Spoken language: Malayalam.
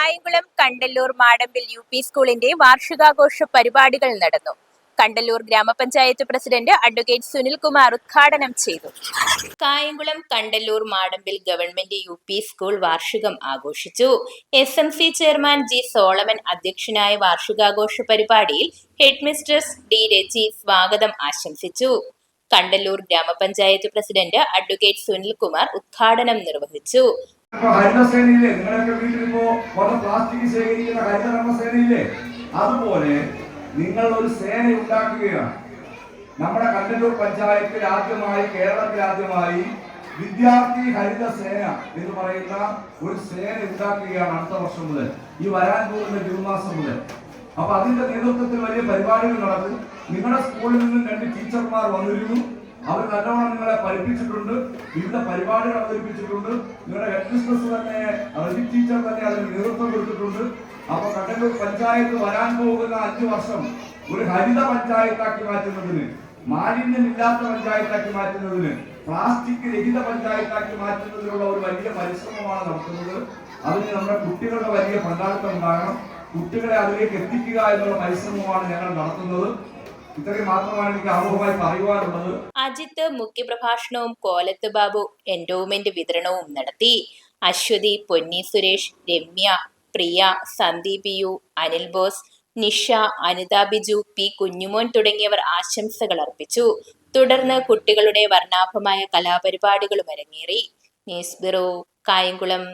കായംകുളം കണ്ടല്ലൂർ മാടമ്പിൽ യു പി സ്കൂളിന്റെ വാർഷികാഘോഷ പരിപാടികൾ നടന്നു. കണ്ടല്ലൂർ ഗ്രാമപഞ്ചായത്ത് പ്രസിഡന്റ് അഡ്വക്കേറ്റ് സുനിൽകുമാർ ഉദ്ഘാടനം ചെയ്തു. Kayamkulam Kandalloor Madambil government U P school വാർഷികം ആഘോഷിച്ചു. S M C chairman G Solomon അധ്യക്ഷനായ വാർഷികാഘോഷ പരിപാടിയിൽ ഹെഡ് മിസ്ട്രസ് ഡി രജി സ്വാഗതം ആശംസിച്ചു. കണ്ടല്ലൂർ ഗ്രാമപഞ്ചായത്ത് പ്രസിഡന്റ് അഡ്വക്കേറ്റ് സുനിൽകുമാർ ഉദ്ഘാടനം നിർവഹിച്ചു. ഇപ്പൊ ഹരിതസേനയില്ലേ നിങ്ങളൊക്കെ വീട്ടിൽ ഇപ്പോ പ്ലാസ്റ്റിക് ശേഖരിക്കുന്ന ഹരിതകർമ്മസേനയില്ലേ അതുപോലെ നിങ്ങൾ ഒരു സേന ഉണ്ടാക്കുകയാണ്. നമ്മുടെ കണ്ടല്ലൂർ പഞ്ചായത്തിൽ ആദ്യമായി കേരളത്തിൽ ആദ്യമായി വിദ്യാർത്ഥി ഹരിത സേന എന്ന് പറയുന്ന ഒരു സേന ഉണ്ടാക്കുകയാണ് അടുത്ത വർഷം മുതൽ. ഈ വരാൻ പോകുന്ന ജൂൺ മാസം മുതൽ. അപ്പൊ അതിന്റെ നേതൃത്വത്തിൽ വലിയ പരിപാടികൾ നടക്കും നിങ്ങളുടെ സ്കൂളിൽ നിന്നും രണ്ട് ടീച്ചർമാർ വന്നിരുന്നു. അവർ നല്ലോണം നിങ്ങളെ പഠിപ്പിച്ചിട്ടുണ്ട് വിവിധ പരിപാടികൾ അവതരിപ്പിച്ചിട്ടുണ്ട് നിങ്ങളുടെ ഹെഡ് മിസ്ട്രസ് തന്നെ റജി ടീച്ചർ തന്നെ അതിന് നേതൃത്വം കൊടുത്തിട്ടുണ്ട്. അപ്പൊ കട്ടല്ലൂർ പഞ്ചായത്ത് വരാൻ പോകുന്ന അഞ്ചു വർഷം ഒരു ഹരിത പഞ്ചായത്താക്കി മാറ്റുന്നതിന് മാലിന്യമില്ലാത്ത പഞ്ചായത്താക്കി മാറ്റുന്നതിന് പ്ലാസ്റ്റിക് രഹിത പഞ്ചായത്താക്കി മാറ്റുന്നതിനുള്ള ഒരു വലിയ പരിശ്രമമാണ് നടത്തുന്നത്. അതിന് നമ്മുടെ കുട്ടികളുടെ വലിയ പങ്കാളിത്തം ഉണ്ടാകണം. കുട്ടികളെ അതിലേക്ക് എത്തിക്കുക എന്നുള്ള പരിശ്രമമാണ് ഞങ്ങൾ നടത്തുന്നത്. ഇത്രയും മാത്രമാണ് എനിക്ക് അജിത്ത് മുഖ്യപ്രഭാഷണവും കോലത്ത് ബാബു എൻഡോമെന്റ് വിതരണവും നടത്തി. അശ്വതി പൊന്നി സുരേഷ് രമ്യ പ്രിയ സന്ദീപ് യു അനിൽ ബോസ് നിഷ അനിത ബിജു പി കുഞ്ഞുമോൻ തുടങ്ങിയവർ ആശംസകൾ അർപ്പിച്ചു. തുടർന്ന് കുട്ടികളുടെ വർണാഭമായ കലാപരിപാടികളും അരങ്ങേറി. News bureau Kayamkulam.